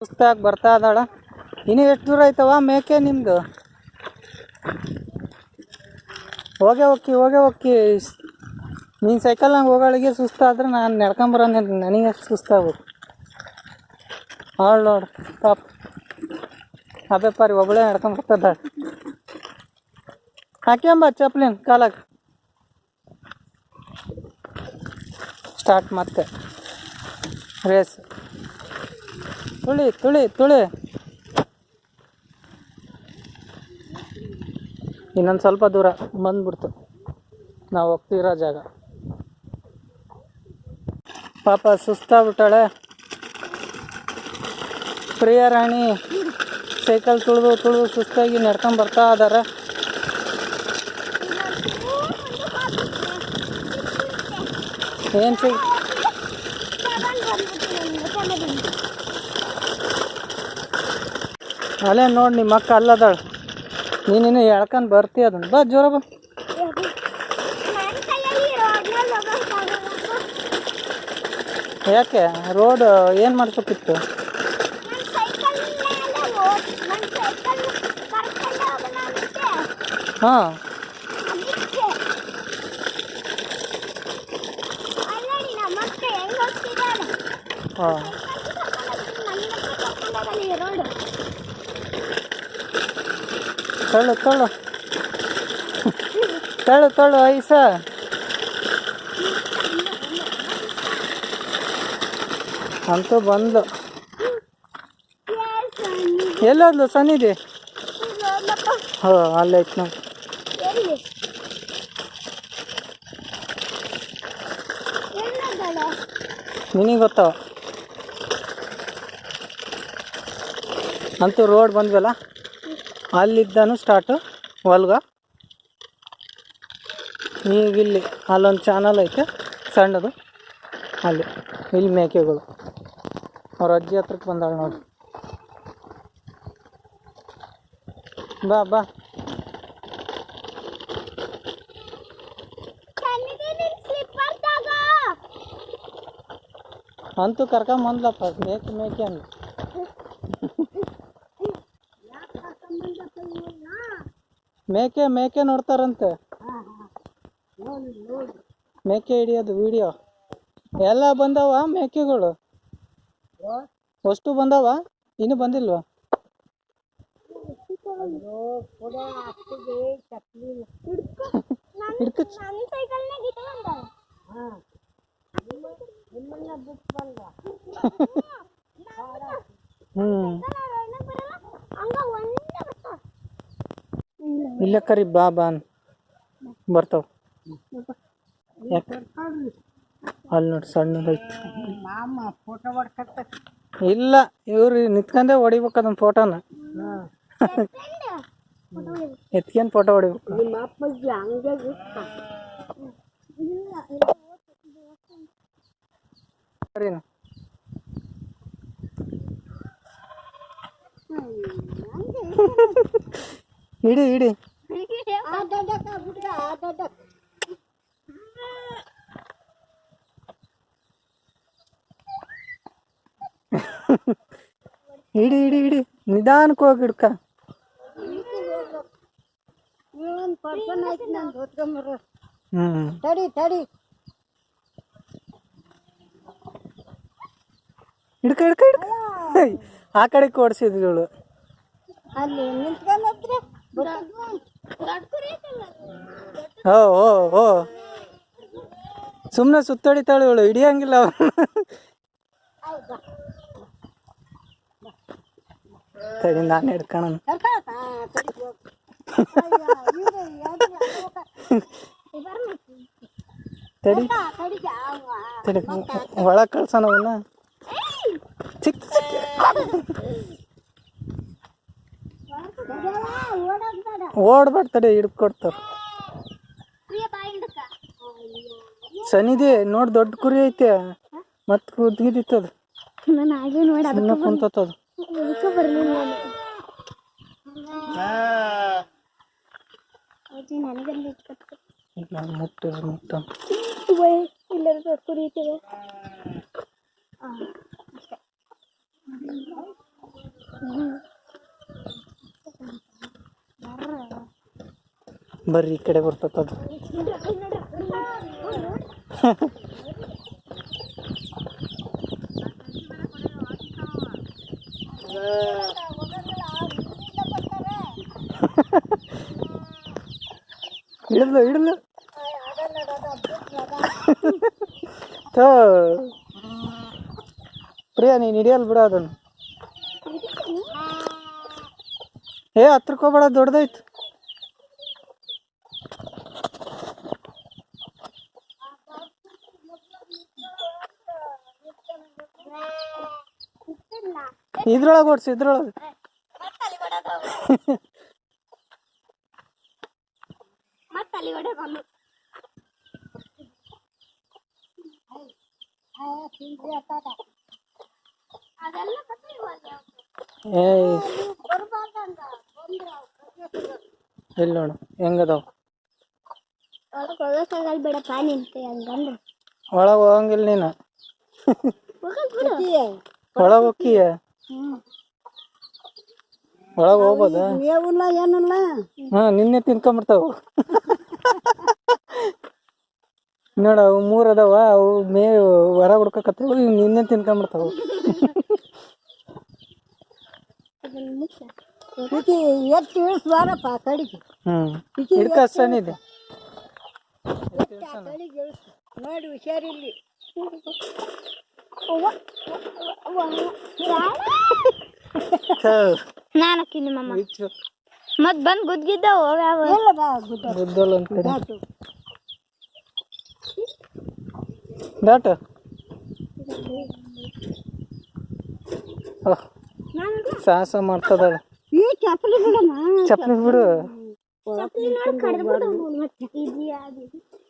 ಸುಸ್ತಾಗಿ ಬರ್ತಾ ಇದ್ದಾಳ. ಇನ್ನು ಎಷ್ಟು ದೂರ ಆಯ್ತವ ಮೇಕೆ ನಿಮ್ದು? ಹೋಗೆ ಹೋಕ್ಕಿ ಹೋಗೆ ಹೋಕ್ಕಿ. ನೀನು ಸೈಕಲ್ನಾಗ ಹೋಗೋಳಿಗೆ ಸುಸ್ತಾದ್ರೆ ನಾನು ನಡ್ಕೊಂಬರೋನೆ ನನಗೆ ಸುಸ್ತಾಗ್ಬೇಕು ಅವಳು ನೋಡು, ಪಾಪ. ಅದೇ ಪಾರಿ ಒಬ್ಬಳೇ ನಡ್ಕೊಂಬರ್ತದ ಹಾಕ್ಯಂಬ ಚಪ್ಲಿನ್ ಕಾಲಾಗ. ಸ್ಟಾರ್ಟ್ ಮತ್ತೆ. ರೇಸ್. ತುಳಿ ತುಳಿ ತುಳಿ. ಇನ್ನೊಂದು ಸ್ವಲ್ಪ ದೂರ ಬಂದ್ಬಿಡ್ತು. ನಾವು ಹೋಗ್ತಿರೋ ಜಾಗ. ಪಾಪ ಸುಸ್ತಾಗ್ಬಿಟ್ಟಾಳೆ ಪ್ರಿಯ ರಾಣಿ ಸೈಕಲ್ ತುಳಿದು ತುಳಿದು ಸುಸ್ತಾಗಿ ನಡ್ಕೊಂಬರ್ತಾ ಇದಾರೆ. ಏನು ಸಿಗ್ ಅಲ್ಲೇ ನೋಡಿ ನಿಮ್ಮ ಅಕ್ಕ ಅಲ್ಲದಾಳ. ನೀನಿನ್ನು ಎಳ್ಕೊಂಡು ಬರ್ತೀಯ ಅದನ್ನ. ಬಾ ಜೋರ ಬಾ. ಯಾಕೆ? ರೋಡ್ ಏನು ಮಾಡ್ಸೋಕಿತ್ತು? ಹಾಂ. ಹಾಂ. ತಳ್ಳು ತಳ್ಳು ತಳ್ಳು ತಳ್ಳು ಐಸ. ಅಂತೂ ಬಂದು. ಎಲ್ಲೋದ್ಲು ಸನ್ನಿಧಿ ಹೋ ಅಲ್ಲಾಯ್ತು ನೋಡಿ. ನಿನಗೆ ಗೊತ್ತಾವ ಅಂತೂ ರೋಡ್ ಬಂದ್ವಲ್ಲ? ಅಲ್ಲಿದ್ದಾನು ಸ್ಟಾರ್ಟು ಹೊಲ್ಗ ಈಗ ಇಲ್ಲಿ ಅಲ್ಲೊಂದು ಚಾನಲ್ ಐತೆ, ಸಣ್ಣದು. ಅಲ್ಲಿ, ಇಲ್ಲಿ ಮೇಕೆಗಳು. ಅವ್ರ ಅಜ್ಜಿ ಹತ್ರಕ್ಕೆ ಬಂದಾಳ ನೋಡಿ. ಬಾ ಬಾ. ಅಂತೂ ಕರ್ಕೊಂಬಂದ್ಲಪ್ಪ, ಮೇಕೆ ಮೇಕೆ ಅಂದ್ ಮೇಕೆ ಮೇಕೆ ನೋಡ್ತಾರಂತೆ. ಮೇಕೆ ಹಿಡಿಯೋದು ವಿಡಿಯೋ ಎಲ್ಲ ಬಂದವ ಮೇಕೆಗಳು? ಅಷ್ಟು ಬಂದವ? ಇನ್ನು ಬಂದಿಲ್ವಾ? ಹಿಡ್ಕ. ಹ್ಮ್. ಇಲ್ಲ ಕರಿ, ಬಾ ಬಾ ಬರ್ತಾವ. ಯಾಕೆ? ಅಲ್ಲಿ ನೋಡಿ ಸಣ್ಣದೈತಿ ಇಲ್ಲ, ಇವ್ರಿ ನಿತ್ಕಂದೆ ಹೊಡಿಬೇಕು ಅದನ್ನ ಫೋಟೋನ. ಎತ್ಕೊಂಡ್ ಫೋಟೋ ಹೊಡಿಬೇಕು. ಇಡಿ ಇಡಿ ಇಡಿ ಇಡಿ ಇಡಿ ನಿಧಾನಕ್ಕೆ ಹೋಗಿ ಹಿಡ್ಕ ಹ್ಮ್ ತಡಿ ತಡಿ ಹಿಡ್ಕ ಹಿಡ್ಕ ಹಿಡ್ಕ ಹೇಯ್, ಆ ಕಡೆ ಓಡಿಸಿದ್ಳು ಅಲ್ಲಿ ನಿಂತ್ಕೊಂಡ್ರೆ ಓ ಓ ಓ ಸುಮ್ಮನೆ ಸುತ್ತೊಡಿತಾಳೆ ಇವಳು ಹಿಡಿಯಂಗಿಲ್ಲ ಅವ್ನ. ತಡಿ ನಾನು ಹಿಡ್ಕಣ ತಡಿ ತಡಿ ಒಳಗೆ ಕಳ್ಸೋಣ ಅವನ್ನ ಚಿಕ್ಕ ಚಿಕ್ಕ ಓಡ್ಬೇಡ ತಡೆ ಹಿಡ್ಕೊಡ್ತಾರ ಸನಿದೆ ನೋಡಿ ದೊಡ್ಡ ಕುರಿ ಐತೆ. ಮತ್ ಕುದ್ಗಿದಿತ್ತದ ಸುಮ್ಮನೆ ನಾನು ಮುಟ್ಟ ಮುಟ್ಟ ಇಲ್ಲರ ಕುರಿತೀವಿ ಬರ್ರಿ, ಈ ಕಡೆ ಬರ್ತದ ಹಿಡಿದ್ಲು ಹಿಡಿದ್ಲು ಥೋ. ಪ್ರಿಯಾ, ನೀನು ಹಿಡಿಯಲ್ ಬಿಡ ಅದನ್ನು. ಏ ಹತ್ರಕ್ಕೆ ದೊಡ್ಡದೈತು ಇದ್ರೊಳಗೆ ಓಡಿಸಿ ಇದ್ರೊಳಗೆ ಇಲ್ಲಿ ನೋಡು ಹೆಂಗದಾವ? ಒಳಗೆ ಬೇಡ ಪಾ ನಿಂತೆ ಹಂಗಂದ್ರೆ ಒಳಗೆ ಹೋಗಂಗಿಲ್ಲ. ನೀನು ಒಳಗೆ ಹೋಗ್ತೀಯ? ಒಳಗೆ ಹೋಗ್ಬೋದ? ಏನಿಲ್ಲ ಏನಿಲ್ಲ? ಹಾ ನಿನ್ನೆ ತಿನ್ಕೊಂಡ್ಬಿಡ್ತಾವ ನೋಡ ಅವು ಮೂರ್ ಅದಾವ ಅವು ಮೇ ಹೊರ ಹುಡ್ಕಕತ್ತಾವ ಇವ್ ನಿನ್ನೆ ತಿನ್ಕೊಂಬಿಡ್ತಾವ. ಈಕಿ ಎತ್ತು ಇಳಿಸ್ಬಾರಪ್ಪ ಕಡಿಗೆ? ಹ್ಮ್. ಹಿಡ್ಕ ಸಣ್ಣಿದೆ ಕಡಿಗೆ ಇಳಿಸು ನೋಡಿ ಹುಷಾರಿಲ್ಲಿ ನಾನು ಅಕ್ಕಿ ನಿಮ್ಮಮ್ಮ ಮತ್ ಬಂದ್ ಗುದ್ಗಿದ್ದಾವ ಯಾವ? ಎಲ್ಲ ಬಾ ಗುಡ್ಡ ಗುದ್ದಲ್ ಅಂತ ದಾಟ. ಸಾಹಸ ಮಾಡ್ತದ ಚಪ್ಪಲಿ ಬಿಡು.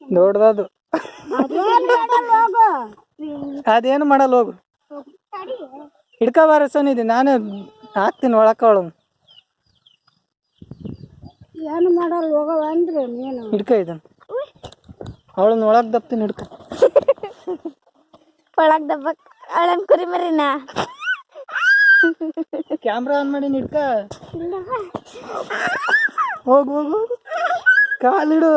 ದೊಡ್ಡದದು. ಅದೇನ್ ಮಾಡಲ್ಲ ಹೋಗು ಅದೇನು ಮಾಡಲ್ಲ ಹೋಗು. ಹಿಡ್ಕ ಬಾರ ಸನ್ನಿಧಿ ನಾನೇ ಹಾಕ್ತೀನಿ ಒಳಕ ಅವಳು. ಏನು ಮಾಡಲ್ಲ ಹೋಗವ ಅಂದ್ರೆ ನೀನು. ಹಿಡ್ಕ ಇದನ್ ಅವಳನ್ನ ಒಳಗೆ ದಪ್ತೀನಿ ಹಿಡ್ಕ. ಒಳಗ್ ದಬ್ಬಕ್ ಅಳನ್ ಕುರಿ ಮರಿನ? ಕ್ಯಾಮ್ರಾ ಆನ್ ಮಾಡಿ ಹಿಡ್ಕ. ಹೋಗು ಹೋಗು. ಹೋಗು ಕಾಲಿಡು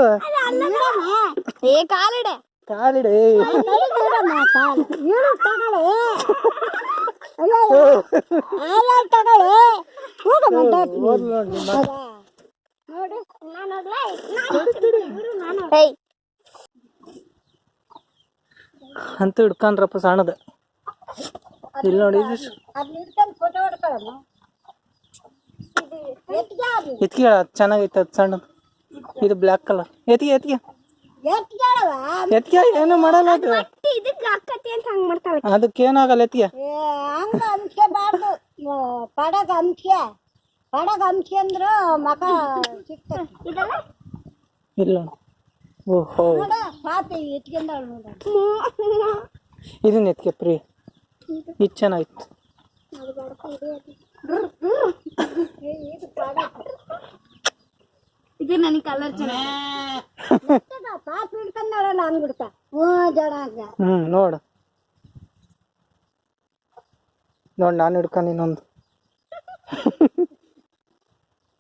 ಏ ಕಾಲಿಡೆ ಕಾಲಿಡು. ಏನು ನಾನು ಅಂತೂ ಹಿಡ್ಕೊಂಡ್ರಪ್ಪ ಸಣ್ಣದ. ಇಲ್ಲಿ ನೋಡಿ ಎತ್ಗೆ ಚೆನ್ನಾಗೈತೆ, ಅದು ಸಣ್ಣದು. ಇದು ಬ್ಲ್ಯಾಕ್ ಕಲರ್. ಎತ್ಗೆ ಎತ್ಗೆಳವ ಎತ್ಗೆ ಏನು ಮಾಡಲ್ಲ ಅದು ಇದಕ್ಕೆ ಅಂತ ಹಂಗ್ ಮಾಡ್ತಾಳೆ. ಎತ್ಗೆ ಏ ಹಂಗ ಅಂದ್ಕೋಬಾರ್ದು ಪಡಗ ಅಂತ್ಯ. ಪಡಗ ಅಂತ್ಯ ಅಂದ್ರ ಮಕ ಸಿಗ್ತದೆ ಇಲ್ಲ. ಓಹೋ. ನೋಡ ಪಾಪಿ ಎತ್ಕೊಂಡಾಳ ನೋಡ. ಇದನ್ನ ಎತ್ಕೆ ಪ್ರಿ ಇದು. ಚೆನ್ನಾಗಿತ್ತು. ಇದು ನನಗೆ ಕಲರ್ ಚೆನ್ನಾಗಿ ಪಾಪಿ ಹಿಡ್ಕೊಂಡಾಳಲ್ಲ ಅಂದ್ಬಿಡ್ತ ಹ್ಞೂ ಜಡ ಅಂತ ಹ್ಞೂ ನೋಡು. ನೋಡಿ ನಾನು ಹಿಡ್ಕೊಂಡು ಇನ್ನೊಂದು.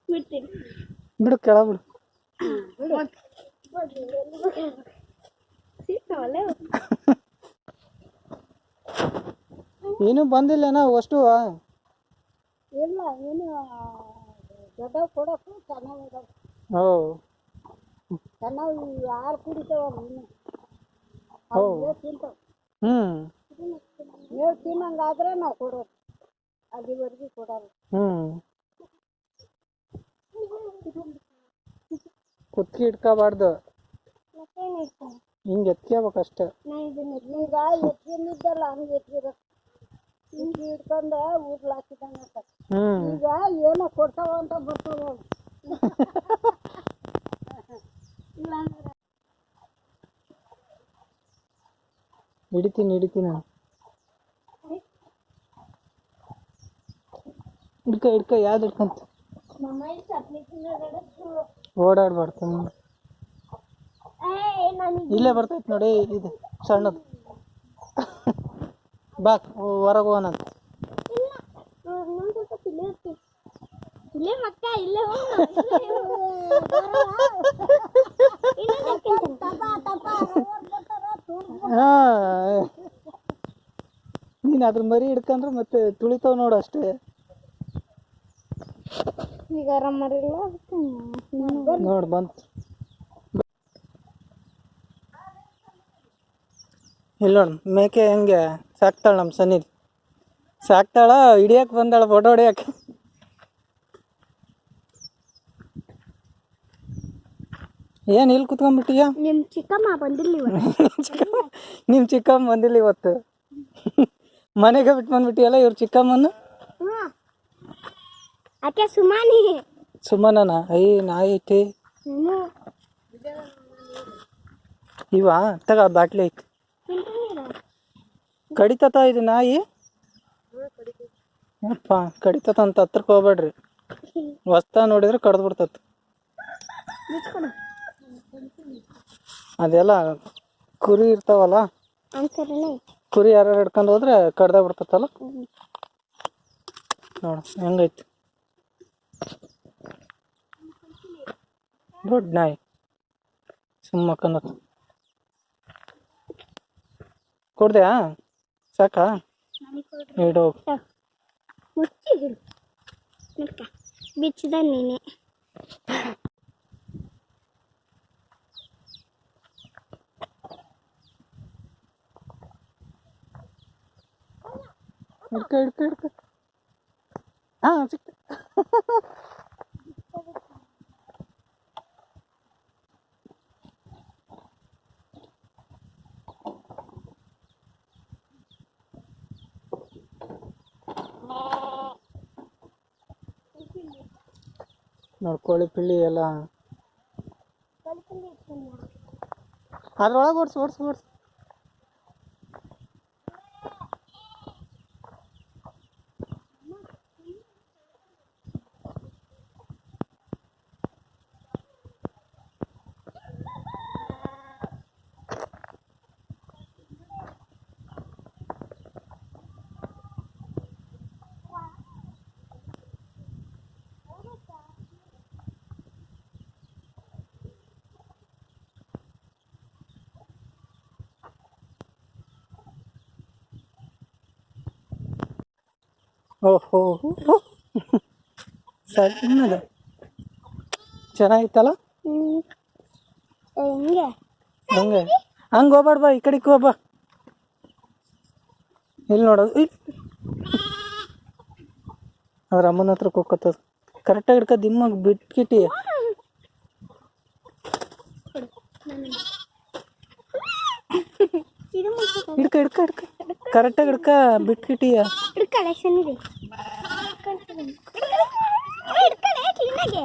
ಬಿಡ್ತೀನಿ. ಬಿಡು ಕೆಳ ಬಿಡು. ಸಿಗ್ತಾವಲ್ಲ ಬಂದಿಲ್ಲನ ಬಂದಿಲ್ಲೇನ ಅಷ್ಟು? ಇಲ್ಲ ಏನು ದೊಡ್ಡ ಕೊಡಕ್ಕೂ ಚೆನ್ನಾಗಿದಾವ ಓ ಚೆನ್ನಾಗಿ ಯಾರು ಕುಡಿತಾವ ಹೋ. ತಿಂತಾವ ಹ್ಞೂ ನೀವು ತಿನ್ನಂಗಾದ್ರೆ ನಾವು ಕೊಡೋದು. ಅಲ್ಲಿವರೆಗೂ ಕೊಡಲ್ಲ ಹ್ಞೂ ಕುತ್ಕಿ ಇಟ್ಕೋಬಾರ್ದು. ಹಿಂಗೆ ಎತ್ಕೋಬೇಕಷ್ಟೇ ಈಗ ಎತ್ತಿನಿದ್ದಲ್ಲ ಹಂಗೆ ಎತ್ತಿಬೇಕು ಹಿಂಗೆ ಇಟ್ಕೊಂಡ ಊರ್ಲ್ ಹಾಕಿದಂಗ ಹ್ಞೂ ಈಗ ಏನೋ ಕೊಡ್ತಾವ ಅಂತ ಬರ್ತಾವ ಹಿಡಿತೀನಿ ಹಿಡಿತೀನಿ ನಾನು. ಹಿಡ್ಕ ಹಿಡ್ಕ, ಯಾವ್ದು ಹಿಡ್ಕಂತ? ಓಡಾಡ್ಬಾರ್ದು. ಇಲ್ಲೇ ಬರ್ತೈತೆ ನೋಡಿ, ಇದು ಸಣ್ಣದು. ಬಾ, ಹೊರಗೆ ಹೋಗೋಣಂತ ಇಲ್ಲೇ ಮಕ್ಕ ಇಲ್ಲೇ ಹಾ. ನೀನು ಅದ್ರ ಮರಿ ಹಿಡ್ಕಂದ್ರೆ ಮತ್ತೆ ತುಳಿತಾವ ನೋಡು ಅಷ್ಟೇ. ಈಗ ಮರಿಲ್ಲ ನೋಡಿ ಬಂತು. ಇಲ್ಲ ನೋಡು ಮೇಕೆ ಹೆಂಗೆ ಸಾಕ್ತಾಳೆ ನಮ್ಮ ಸನ್ನಿಧಿ ಸಾಕ್ತಾಳ ಹಿಡಿಯಕ್ಕೆ ಬಂದಾಳ ಫೋಟೋ ಹೊಡಿಯಕ್ಕೆ ಏನು ಇಲ್ಲಿ ಕುತ್ಕೊಂಡ್ಬಿಟ್ಟಿಯಾ? ನಿಮ್ ಚಿಕ್ಕಮ್ಮ ಬಂದಿಲ್ಲ ನಿಮ್ ನಿಮ್ಮ ಚಿಕ್ಕಮ್ಮ ಬಂದಿಲ್ಲ ಇವತ್ತು. ಮನೆಗೆ ಬಿಟ್ಟು ಬಂದ್ಬಿಟ್ಟಿಯಲ್ಲ ಇವ್ರ ಚಿಕ್ಕಮ್ಮನ ಹ್ಮ್. ಆಕೆ ಸುಮಾನಿ. ಸುಮ್ಮನನ ಐ ನಾಯಿ ಐತಿ. ಹ್ಞೂ ಇವ? ತಗ ಬಾಟ್ಲಿ ಐತಿ. ಕಡಿತತ ಇದು ನಾಯಿ? ಅಪ್ಪ ಕಡಿತತ ಅಂತ ಹತ್ರಕ್ಕೆ ಹೋಗ್ಬೇಡ್ರಿ. ಹೊಸ್ತ ನೋಡಿದ್ರೆ ಕಡ್ದು ಬಿಡ್ತತ್. ಅದೆಲ್ಲ ಕುರಿ ಇರ್ತಾವಲ್ಲ? ಕುರಿ ಯಾರು ಹಿಡ್ಕೊಂಡು ಹೋದ್ರೆ ಕಡ್ದ ಬಿಡ್ತತ್ತಲ್ಲ? ನೋಡು ಹೆಂಗೈತಿ? ದೊಡ್ಡ ನಾಯಿ. ಸುಮ್ಮಕ್ಕನ್ನತ್ ಕೊಡ್ದ್ಯಾ? ಸಾಕಾ? ಇಡು ಬಿಚ್ಚಿದ ನೀನೆ. ಹಿಡ್ಕ ಹಿಡ್ಕ ಹಿಡ್ಕ ಹಾ ಸಿಕ್ತ ನೋಡ್ ಕೋಳಿ ಪಿಳ್ಳಿ ಎಲ್ಲ ಅದ್ರೊಳಗೆ ಓಡ್ಸು ಓಡ್ಸು ಓಡ್ಸು ಓಹೋ. ಸಣ್ಣದು ಚೆನ್ನಾಗಿತ್ತಲ್ಲ? ಹೆಂಗೆ? ಹಂಗೆ. ಹಂಗೆ ಹೋಗ್ಬಾರ್ದು ಬಾ ಈ ಕಡೆಗೆ ಹೋಗ್ಬಾ ಇಲ್ಲಿ ನೋಡೋದು. ಅವ್ರ ಅಮ್ಮನ ಹತ್ರ ಹೋಗ್ಕತ್ತದ ಕರೆಕ್ಟಾಗಿ ಹಿಡ್ಕ ದಿಮ್ಮಗೆ ಬಿಟ್ಕಿಟ್ಟಿ ಇದು ಮುಚ್ಚಿದ ಹಿಡ್ಕ ಹಿಡ್ಕ ಹಿಡ್ಕ ಕರೆಕ್ಟಾಗಿ ಹಿಡ್ಕ ಬಿಟ್ಕಿಟ್ಟಿಯ ಇದು ಕಲೆಕ್ಷನ್ ಇದೆ. ಹಾ ಕ್ಲೀನಾಗೆ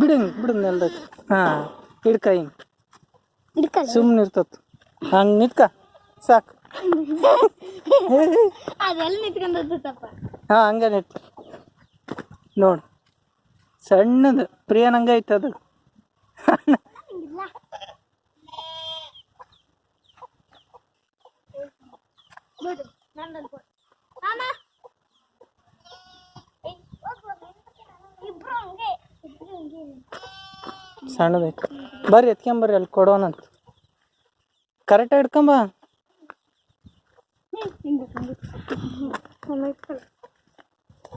ಬಿಡು ಹಿಂಗೆ ಬಿಡು ನೆಲ್ದಕ್ಕೆ ಹಾಂ ಹಿಡ್ಕ ಹಿಂಗೆ ಸುಮ್ಮನೆ ಇರ್ತತ್ ಹಂಗೆ ನಿಟ್ಕ ಸಾಕು. ಅದೆಲ್ಲ ಹಂಗ ಹಾಂ ಹಂಗೆ ನೆಟ್ ನೋಡು. ಸಣ್ಣದು ಪ್ರಿಯನ್ ಹಂಗೆ ಐತೆ ಅದು ಬಿಡು. ಇಬ್ರು ಹಂಗೆ ಇಬ್ರು ಹಂಗೆ. ಸಣ್ಣದೈತೆ ಬರ್ರಿ ಎತ್ಕೊಂಬರ್ರಿ ಅಲ್ಲಿ ಕೊಡೋಣಂತ ಕರೆಕ್ಟಾಗಿ ಹಿಡ್ಕೊಂಬ. ಹಿಂಗೆ ಹಿಂಗೆ. ಹಿಂಗೆ ಇಟ್ಕೊಳ್ಳು.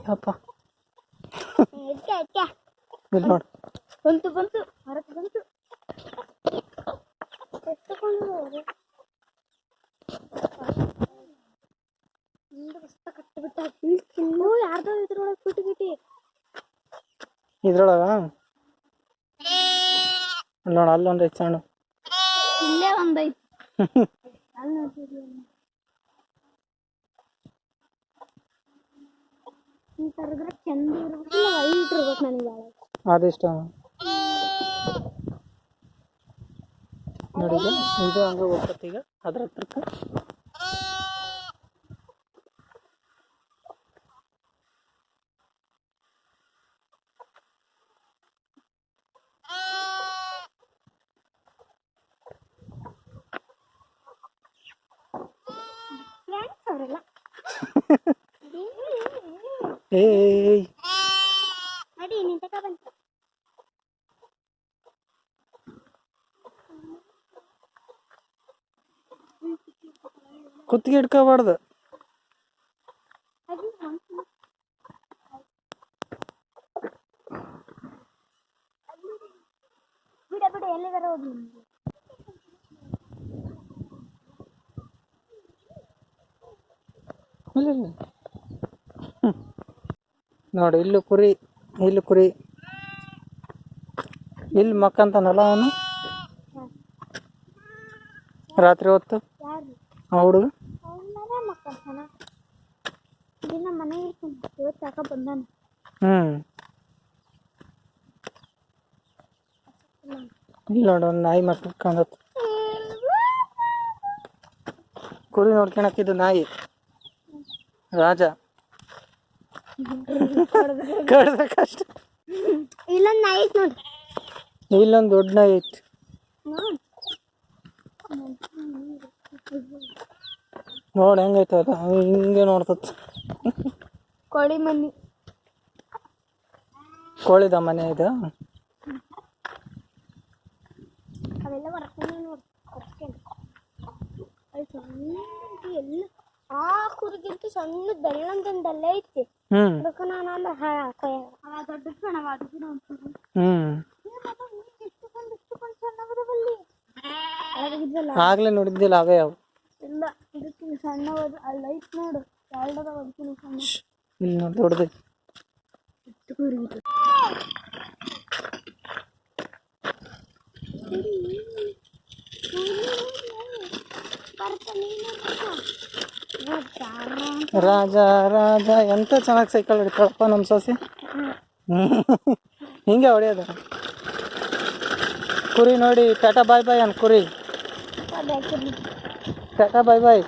ಯಪ್ಪ. ಇಟ್ಕೆ, ಇಟ್ಕೆ. ಇಲ್ಲಿ ನೋಡು. ಬಂತು ಬಂತು ಹೊರಗೆ ಬಂತು. ಎತ್ತುಕೊಂಡು ಇದ್ರೊಳಗೆ? ನೋಡ ಅಲ್ಲೊಂದ್ ಐತೆ ಸಣ್ಣ ಇಲ್ಲೇ ನನಗೆ ಭಾಳ ಅದಿಷ್ಟ? ನೋಡಿ ಇದು ಹಂಗೆ ಹೋಗ್ತೈತೆ ಈಗ ಅದ್ರ ಹತ್ರಕ್ಕೆ. ಏಯ್ ನಡಿ ನಿನ್ ತಕ ಬಂತು ಕುತ್ತಿಗೆ ಹಿಡ್ಕೋಬಾರ್ದು ಹೌದು ಇಲ್ಲ ಇಲ್ಲ ಹ್ಮ್. ನೋಡಿ ಇಲ್ಲೂ ಕುರಿ ಇಲ್ಲಿ ಕುರಿ. ಇಲ್ಲಿ ಮಕ್ಕಂತಾನಲ್ಲ ಅವನು? ರಾತ್ರಿ ಹೊತ್ತು? ಆ ಹುಡುಗ? ಹ್ಮ್. ಇಲ್ಲಿ ನೋಡು ಒಂದು ನಾಯಿ ಮಕ್ಕಳು ಕಾಣತ್ ಕುರಿ ನೋಡ್ಕೊಳಕ್ಕಿದ್ದು ನಾಯಿ. ರಾಜ. ಕಷ್ಟ ಇಲ್ಲೊಂದು ನಾಯಿ ಐತ್ ನೋಡಿ. ಇಲ್ಲೊಂದು ದೊಡ್ಡ ನಾಯಿ ಐತಿ ನೋಡಿ ಹೆಂಗೈತೆ ಅದು ಹಿಂಗೆ ನೋಡ್ತತ್. ಕೋಳಿ ಮನೆ ಕೋಳಿದ ಮನೆ ಇದು? ಅವೆಲ್ಲ ನೋಡಿ. ಸಣ್ಣ ಎಲ್ಲ. ಆ ಕುರಿಗಿಂತ ಸಣ್ಣ ಬೆಳ್ಳಂದೊಂದಲ್ಲೇ ಐತಿ. ಹ್ಮ್ ಅದಕ್ಕೆ ನಾನು ಅಂದ್ರೆ ಹಾಳ ದೊಡ್ಡ ಕಣವ ಅದಕ್ಕೆ ಹ್ಮ್ ಅದಾಗಿದ್ದಲ್ಲ ಆಗ್ಲೇ ನೋಡಿದ್ದಿಲ್ಲ ಅವೇ ಅವು ಇಲ್ಲ ಇದಕ್ಕಿಂತ ಸಣ್ಣವಾದ ಅಲ್ಲಿ ಐತ್ ನೋಡು ಎರಡದ ಅದಕ್ಕಿಂತ ಸಣ್ಣ ಇಲ್ಲಿ ನೋಡಿ ದೊಡ್ಡದೈತಿ ರಾಜ ರಾಜ, ಎಂತ ಚೆನ್ನಾಗಿ ಸೈಕಲ್ ಹೊಡಿತಾಳಪ್ಪ ನಮ್ಮ ಸೊಸೆ. ಹಿಂಗೆ ಹೊಡೆಯೋದ. ಕುರಿ ನೋಡಿ, ಟಾಟಾ ಬಾಯ್ ಬಾಯ್ ಅನ್ ಕುರಿ. ಟಾಟಾ ಬಾಯ್ ಬಾಯ್.